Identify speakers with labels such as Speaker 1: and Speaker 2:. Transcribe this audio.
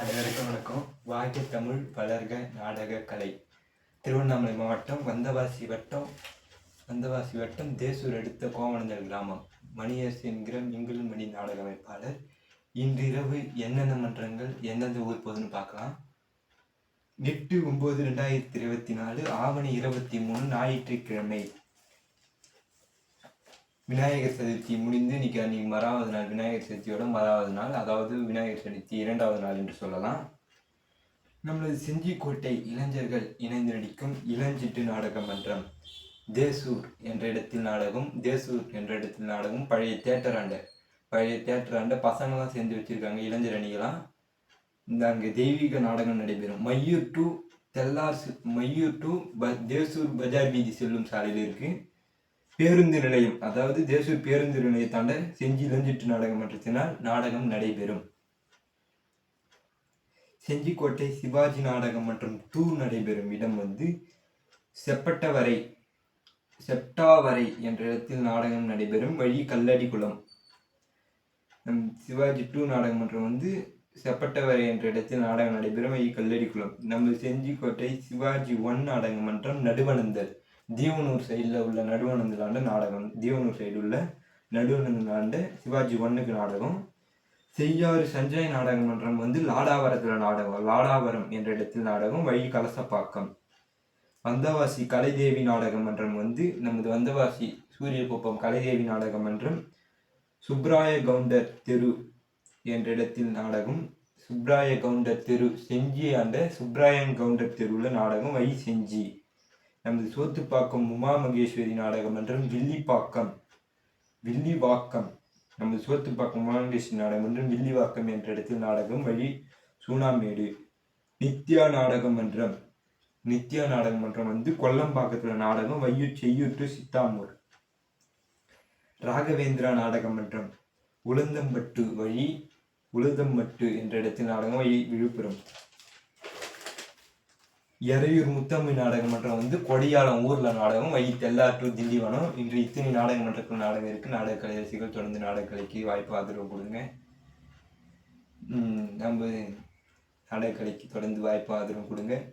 Speaker 1: அனைவருக்கும் வணக்கம் வாக்கிய தமிழ் வளர்க நாடக கலை. திருவண்ணாமலை மாவட்டம் வந்தவாசி வட்டம் வந்தவாசி வட்டம் தேசூர் அடுத்த கோவணந்தல் கிராமம். மணியரசு என்கிற மிங்கிலும் மணி நாடக அமைப்பாளர். இன்றிரவு என்னென்ன மன்றங்கள் எந்தெந்த ஊர் போகுதுன்னு பார்க்கலாம். எட்டு ஒம்பது ரெண்டாயிரத்தி இருபத்தி நாலு ஆவணி இருபத்தி மூணு ஞாயிற்றுக்கிழமை. விநாயகர் சதுர்த்தி முடிந்து இன்னைக்கு அன்றைக்கி மறாவது நாள் விநாயகர் சதுர்த்தியோட மறாவது நாள் அதாவது விநாயகர் சதுர்த்தி இரண்டாவது நாள் என்று சொல்லலாம். நம்மளது செஞ்சிக்கோட்டை இளைஞர்கள் இணைந்து நடிக்கும் இளஞ்சிட்டு நாடக மன்றம் தேசூர் என்ற இடத்தில் நாடகம் தேசூர் என்ற இடத்தில் நாடகம் பழைய தேட்டர் ஆண்ட பழைய தேட்டர் ஆண்ட பசங்களாம் சேர்ந்து வச்சுருக்காங்க இளைஞர் அணிகளாம். இந்த அங்கே தெய்வீக நாடகம் நடைபெறும். மையூர் டு தெல்லார் மையூர் டு ப தேசூர் பஜார் வீதி செல்லும் சாலையில் இருக்குது பேருந்து நிலையம் அதாவது தேசிய பேருந்து நிலையத்தாண்ட செஞ்சி இளஞ்சிட்டு நாடகம் மன்றத்தினால் நாடகம் நடைபெறும். செஞ்சிக்கோட்டை சிவாஜி நாடகம் மற்றும் டூ நடைபெறும் இடம் வந்து செப்பட்டவரை செப்டாவரை என்ற இடத்தில் நாடகம் நடைபெறும் வழி கல்லடி குளம் நம் சிவாஜி டூ நாடகம் மன்றம் வந்து செப்பட்டவரை என்ற இடத்தில் நாடகம் நடைபெறும் வழி கல்லடி குளம் நம்ம செஞ்சிக்கோட்டை சிவாஜி ஒன் நாடகம் மன்றம் நடுவனந்தல் தீவனூர் சைடில் உள்ள நடுவனந்தல் ஆண்ட நாடகம். தீவனூர் சைடு உள்ள நடுவனந்தல் ஆண்ட சிவாஜி ஒன்னுக்கு நாடகம். செய்யாறு சஞ்சய் நாடக மன்றம் வந்து லாடாவரத்தில் நாடகம். லாடாவரம் என்ற இடத்தில் நாடகம். வழி கலசப்பாக்கம். வந்தவாசி கலைதேவி நாடக மன்றம் வந்து நமது வந்தவாசி சூரியகுப்பம் கலைதேவி நாடக மன்றம். சுப்ராய கவுண்டர் தெரு என்ற இடத்தில் நாடகம். சுப்ராய கவுண்டர் தெரு செஞ்சி ஆண்ட சுப்ராயன் கவுண்டர் தெருவில் நாடகம். வை செஞ்சி. நமது சோத்துப்பாக்கம் உமா மகேஸ்வரி நாடக மன்றம் வில்லிப்பாக்கம் வில்லிவாக்கம். நமது சோத்துப்பாக்கம் உமா மகேஸ்வரி நாடக மன்றம் வில்லிவாக்கம் என்ற இடத்தில் நாடகம் வழி சூனாமேடு. நித்யா நாடக மன்றம் நித்யா நாடக மன்றம் வந்து கொல்லம்பாக்கத்தில் நாடகம் வையூர் செய்யூர் டு சித்தாமூர். ராகவேந்திரா நாடக மன்றம் உளுந்தம்பட்டு வழி உளுதம்பட்டு என்ற இடத்தில் நாடகம் வழி விழுப்புரம். எறையூர் முத்தம்மை நாடக மன்றம் வந்து கொடியாலம் ஊரில் நாடகம் வை தெல்லார் திண்டிவனம். இன்று இத்தனை நாடக மன்றத்தில் நாடகம் இருக்குது நாடக கலை தொடர்ந்து நாடக கலைக்கு வாய்ப்பு ஆதரவு கொடுங்க. நம்ம நாடக கலைக்கு தொடர்ந்து வாய்ப்பு ஆதரவு கொடுங்க.